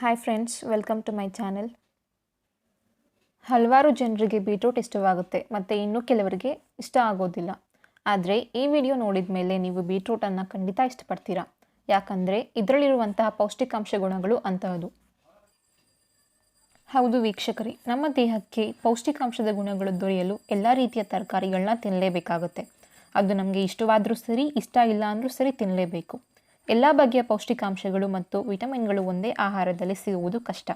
Hi friends welcome to my channel ಹಲವಾರು ಜನರಿಗೆ beetroot ಇಷ್ಟವಾಗುತ್ತೆ, ಮತ್ತು ಇನ್ನೂ ಕೆಲವರಿಗೆ ಇಷ್ಟ ಆಗೋದಿಲ್ಲ. ಆದರೆ, ಈ ವಿಡಿಯೋ ನೋಡಿದ ಮೇಲೆ ನೀವು ಬೀಟ್ರೂಟನ್ನು ಖಂಡಿತ ಇಷ್ಟಪಡ್ತೀರಾ? ಯಾಕಂದರೆ, ಇದರಲ್ಲಿರುವಂತಹ ಪೌಷ್ಟಿಕಾಂಶ ಗುಣಗಳು ಅಂತಹದು. ಹೌದು ವೀಕ್ಷಕರೇ, ನಮ್ಮ ದೇಹಕ್ಕೆ ಪೌಷ್ಟಿಕಾಂಶದ ಗುಣಗಳು ದೊರೆಯಲು ಎಲ್ಲ ರೀತಿಯ ತರಕಾರಿಗಳನ್ನ ತಿನ್ನಲೇಬೇಕಾಗುತ್ತೆ ಅದು ನಮಗೆ ಇಷ್ಟವಾದರೂ ಸರಿ, ಇಷ್ಟ ಇಲ್ಲ ಅಂದರೂ ಸರಿ ತಿನ್ನಲೇಬೇಕು ಎಲ್ಲ ಬಗೆಯ ಪೌಷ್ಟಿಕಾಂಶಗಳು ಮತ್ತು ವಿಟಮಿನ್ಗಳು ಒಂದೇ ಆಹಾರದಲ್ಲಿ ಸಿಗುವುದು ಕಷ್ಟ.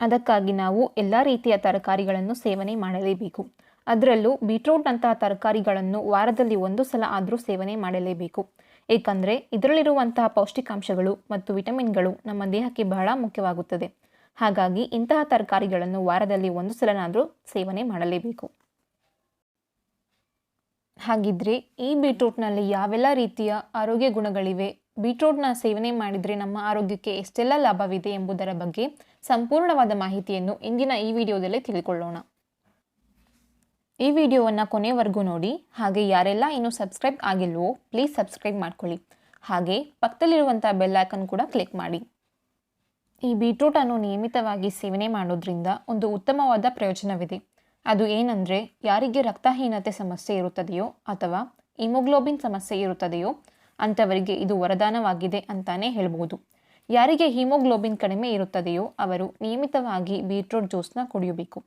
ಅದಕ್ಕಾಗಿ ನಾವು ಎಲ್ಲ ರೀತಿಯ ತರಕಾರಿಗಳನ್ನು ಸೇವನೆ ಮಾಡಲೇಬೇಕು. ಅದರಲ್ಲೂ ಬೀಟ್ರೂಟ್ನಂತಹ ತರಕಾರಿಗಳನ್ನು ವಾರದಲ್ಲಿ ಒಂದು ಸಲ ಆದರೂ ಸೇವನೆ ಮಾಡಲೇಬೇಕು. ಏಕೆಂದರೆ ಇದರಲ್ಲಿರುವಂತಹ ಪೌಷ್ಟಿಕಾಂಶಗಳು ಮತ್ತು ವಿಟಮಿನ್ಗಳು ನಮ್ಮ ದೇಹಕ್ಕೆ ಬಹಳ ಮುಖ್ಯವಾಗುತ್ತದೆ. ಹಾಗಾಗಿ ಇಂತಹ ತರಕಾರಿಗಳನ್ನು ವಾರದಲ್ಲಿ ಒಂದು ಸಲನಾದರೂ ಸೇವನೆ ಮಾಡಲೇಬೇಕು. ಹಾಗಿದ್ರೆ ಈ ಬೀಟ್ರೂಟ್ನಲ್ಲಿ ಯಾವೆಲ್ಲ ರೀತಿಯ ಆರೋಗ್ಯ ಗುಣಗಳಿವೆ? ಬೀಟ್ರೂಟ್ನ ಸೇವನೆ ಮಾಡಿದರೆ ನಮ್ಮ ಆರೋಗ್ಯಕ್ಕೆ ಎಷ್ಟೆಲ್ಲ ಲಾಭವಿದೆ ಎಂಬುದರ ಬಗ್ಗೆ ಸಂಪೂರ್ಣವಾದ ಮಾಹಿತಿಯನ್ನು ಇಂದಿನ ಈ ವಿಡಿಯೋದಲ್ಲಿ ತಿಳ್ಕೊಳ್ಳೋಣ. ಈ ವಿಡಿಯೋವನ್ನು ಕೊನೆವರೆಗೂ ನೋಡಿ, ಹಾಗೆ ಯಾರೆಲ್ಲ ಇನ್ನೂ ಸಬ್ಸ್ಕ್ರೈಬ್ ಆಗಿಲ್ವೋ ಪ್ಲೀಸ್ ಸಬ್ಸ್ಕ್ರೈಬ್ ಮಾಡ್ಕೊಳ್ಳಿ. ಹಾಗೆ ಪಕ್ಕದಲ್ಲಿರುವಂಥ ಬೆಲ್ಲೈಕನ್ ಕೂಡ ಕ್ಲಿಕ್ ಮಾಡಿ. ಈ ಬೀಟ್ರೂಟನ್ನು ನಿಯಮಿತವಾಗಿ ಸೇವನೆ ಮಾಡೋದ್ರಿಂದ ಒಂದು ಉತ್ತಮವಾದ ಪ್ರಯೋಜನವಿದೆ. ಅದು ಏನಂದರೆ, ಯಾರಿಗೆ ರಕ್ತಹೀನತೆ ಸಮಸ್ಯೆ ಇರುತ್ತದೆಯೋ ಅಥವಾ ಹಿಮೋಗ್ಲೋಬಿನ್ ಸಮಸ್ಯೆ ಇರುತ್ತದೆಯೋ ಅಂಥವರಿಗೆ ಇದು ವರದಾನವಾಗಿದೆ ಅಂತಾನೆ ಹೇಳ್ಬೋದು ಯಾರಿಗೆ ಹಿಮೋಗ್ಲೋಬಿನ್ ಕಡಿಮೆ ಇರುತ್ತದೆಯೋ ಅವರು ನಿಯಮಿತವಾಗಿ ಬೀಟ್ರೂಟ್ ಜ್ಯೂಸ್ನ ಕುಡಿಯಬೇಕು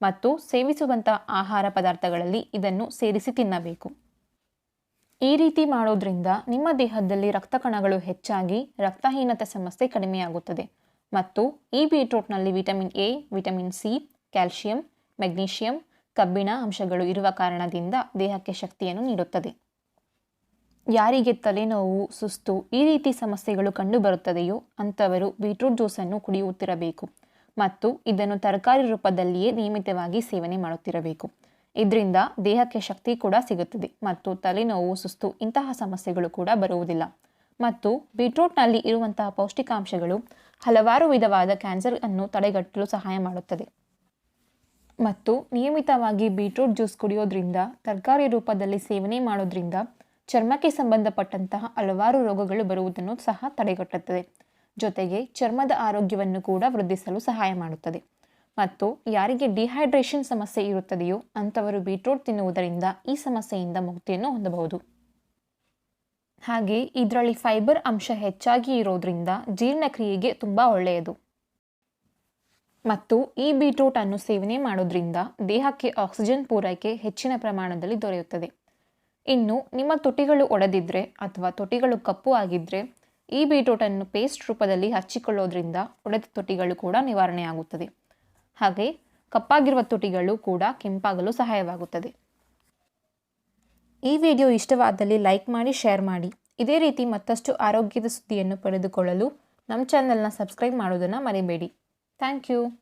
ಮತ್ತು ಸೇವಿಸುವಂಥ ಆಹಾರ ಪದಾರ್ಥಗಳಲ್ಲಿ ಇದನ್ನು ಸೇರಿಸಿ ತಿನ್ನಬೇಕು. ಈ ರೀತಿ ಮಾಡೋದ್ರಿಂದ ನಿಮ್ಮ ದೇಹದಲ್ಲಿ ರಕ್ತ ಕಣಗಳು ಹೆಚ್ಚಾಗಿ ರಕ್ತಹೀನತೆ ಸಮಸ್ಯೆ ಕಡಿಮೆಯಾಗುತ್ತದೆ ಮತ್ತು ಈ ಬೀಟ್ರೂಟ್ನಲ್ಲಿ vitamin A, vitamin C, calcium magnesium, ಕಬ್ಬಿಣ ಅಂಶಗಳು ಇರುವ ಕಾರಣದಿಂದ ದೇಹಕ್ಕೆ ಶಕ್ತಿಯನ್ನು ನೀಡುತ್ತದೆ. ಯಾರಿಗೆ ತಲೆನೋವು, ಸುಸ್ತು ಈ ರೀತಿ ಸಮಸ್ಯೆಗಳು ಕಂಡುಬರುತ್ತದೆಯೋ ಅಂಥವರು ಬೀಟ್ರೂಟ್ ಜ್ಯೂಸನ್ನು ಕುಡಿಯುತ್ತಿರಬೇಕು ಮತ್ತು ಇದನ್ನು ತರಕಾರಿ ರೂಪದಲ್ಲಿಯೇ ನಿಯಮಿತವಾಗಿ ಸೇವನೆ ಮಾಡುತ್ತಿರಬೇಕು. ಇದರಿಂದ ದೇಹಕ್ಕೆ ಶಕ್ತಿ ಕೂಡ ಸಿಗುತ್ತದೆ ಮತ್ತು ತಲೆನೋವು, ಸುಸ್ತು ಇಂತಹ ಸಮಸ್ಯೆಗಳು ಕೂಡ ಬರುವುದಿಲ್ಲ. ಮತ್ತು ಬೀಟ್ರೂಟ್ನಲ್ಲಿ ಇರುವಂತಹ ಪೌಷ್ಟಿಕಾಂಶಗಳು ಹಲವಾರು ವಿಧವಾದ ಕ್ಯಾನ್ಸರ್ ಅನ್ನು ತಡೆಗಟ್ಟಲು ಸಹಾಯ ಮಾಡುತ್ತದೆ. ಮತ್ತು ನಿಯಮಿತವಾಗಿ ಬೀಟ್ರೂಟ್ ಜ್ಯೂಸ್ ಕುಡಿಯೋದ್ರಿಂದ, ತರಕಾರಿ ರೂಪದಲ್ಲಿ ಸೇವನೆ ಮಾಡೋದ್ರಿಂದ ಚರ್ಮಕ್ಕೆ ಸಂಬಂಧಪಟ್ಟಂತಹ ಹಲವಾರು ರೋಗಗಳು ಬರುವುದನ್ನು ಸಹ ತಡೆಗಟ್ಟುತ್ತದೆ. ಜೊತೆಗೆ ಚರ್ಮದ ಆರೋಗ್ಯವನ್ನು ಕೂಡ ವೃದ್ಧಿಸಲು ಸಹಾಯ ಮಾಡುತ್ತದೆ. ಮತ್ತು ಯಾರಿಗೆ ಡಿಹೈಡ್ರೇಷನ್ ಸಮಸ್ಯೆ ಇರುತ್ತದೆಯೋ ಅಂಥವರು ಬೀಟ್ರೂಟ್ ತಿನ್ನುವುದರಿಂದ ಈ ಸಮಸ್ಯೆಯಿಂದ ಮುಕ್ತಿಯನ್ನು ಹೊಂದಬಹುದು. ಹಾಗೆ ಇದರಲ್ಲಿ ಫೈಬರ್ ಅಂಶ ಹೆಚ್ಚಾಗಿ ಇರೋದ್ರಿಂದ ಜೀರ್ಣಕ್ರಿಯೆಗೆ ತುಂಬ ಒಳ್ಳೆಯದು. ಮತ್ತು ಈ ಬೀಟ್ರೂಟನ್ನು ಸೇವನೆ ಮಾಡೋದ್ರಿಂದ ದೇಹಕ್ಕೆ ಆಕ್ಸಿಜನ್ ಪೂರೈಕೆ ಹೆಚ್ಚಿನ ಪ್ರಮಾಣದಲ್ಲಿ ದೊರೆಯುತ್ತದೆ. ಇನ್ನು ನಿಮ್ಮ ತುಟಿಗಳು ಒಡೆದಿದ್ದರೆ ಅಥವಾ ತುಟಿಗಳು ಕಪ್ಪು ಆಗಿದ್ದರೆ ಈ ಬೀಟ್ರೂಟನ್ನು ಪೇಸ್ಟ್ ರೂಪದಲ್ಲಿ ಹಚ್ಚಿಕೊಳ್ಳೋದ್ರಿಂದ ಒಡೆದ ತುಟಿಗಳು ಕೂಡ ನಿವಾರಣೆಯಾಗುತ್ತದೆ. ಹಾಗೆ ಕಪ್ಪಾಗಿರುವ ತುಟಿಗಳು ಕೂಡ ಕೆಂಪಾಗಲು ಸಹಾಯವಾಗುತ್ತದೆ. ಈ ವಿಡಿಯೋ ಇಷ್ಟವಾದಲ್ಲಿ ಲೈಕ್ ಮಾಡಿ, ಶೇರ್ ಮಾಡಿ. ಇದೇ ರೀತಿ ಮತ್ತಷ್ಟು ಆರೋಗ್ಯದ ಸುದ್ದಿಯನ್ನು ಪಡೆದುಕೊಳ್ಳಲು ನಮ್ಮ ಚಾನಲ್ನ ಸಬ್ಸ್ಕ್ರೈಬ್ ಮಾಡೋದನ್ನು ಮರಿಬೇಡಿ. Thank you.